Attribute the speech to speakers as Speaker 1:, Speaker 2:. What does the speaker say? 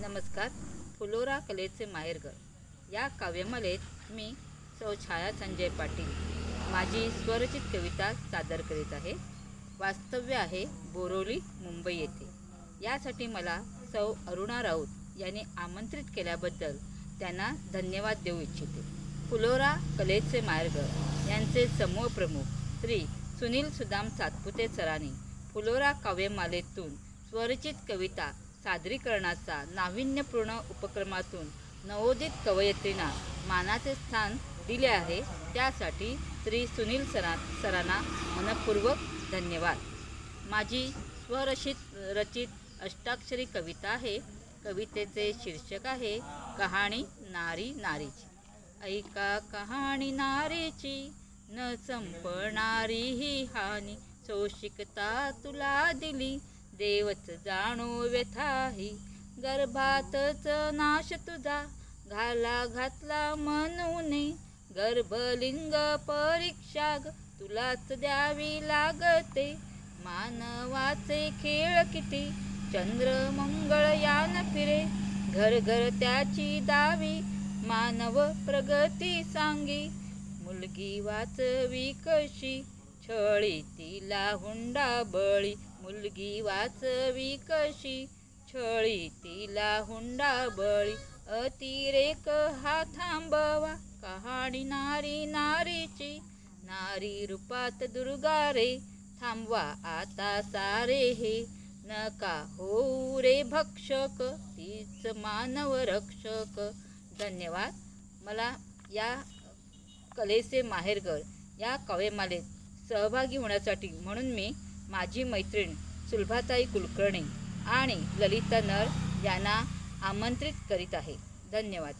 Speaker 1: नमस्कार फुलोरा कलेचे माहेरघर. या काव्यमालेत मी सौ छाया संजय पाटील. माझी स्वरचित कविता सादर करीत आहे. वास्तव्य आहे बोरोली मुंबई येथे. यासाठी मला सौ अरुणा राऊत यांनी आमंत्रित केल्याबद्दल त्यांना धन्यवाद देऊ इच्छिते. फुलोरा कलेचे माहेरघर यांचे समूह प्रमुख श्री सुनील सुदाम सातपुते सरांनी फुलोरा काव्यमालेतून स्वरचित कविता सादरीकरणाचा नाविन्यपूर्ण उपक्रमातून नवोदित कवयित्रींना मानाचे स्थान दिले आहे. त्यासाठी श्री सुनील सरा सरांना मनपूर्वक धन्यवाद. माझी स्वरचित रचित अष्टाक्षरी कविता आहे. कवितेचे शीर्षक आहे कहाणी नारी नारीची. ऐका कहाणी नारीची न संपणारी ही हानी. शोषिकता तुला दिली देवच जाणू व्यथाही गर्भातच नाश तुझा. घाला घातला म्हणून गर्भलिंग परीक्षा तुलाच द्यावी लागते. मानवाचे खेळ किती चंद्र मंगळ यान फिरे. घर घर त्याची दावी मानव प्रगती सांगी. मुलगी वाचवी कशी छळी तिला हुंडा बळी मुलगी वाचवी कशी? छळी तिला हुंडा बळी अतिरेक हा थांबवा कहाणी नारी नारीची. नारी रूपात दुर्गा रे थांबवा आता सारे हे. नका होऊ रे भक्षक तीच मानव रक्षक. धन्यवाद. मला या कलेचे माहेरघर या कवेमालेत सहभागी होण्यासाठी म्हणून मी माझी मैत्रीण सुलभाताई कुलकर्णी आणि ललिता नर यांना आमंत्रित करीत आहे. धन्यवाद.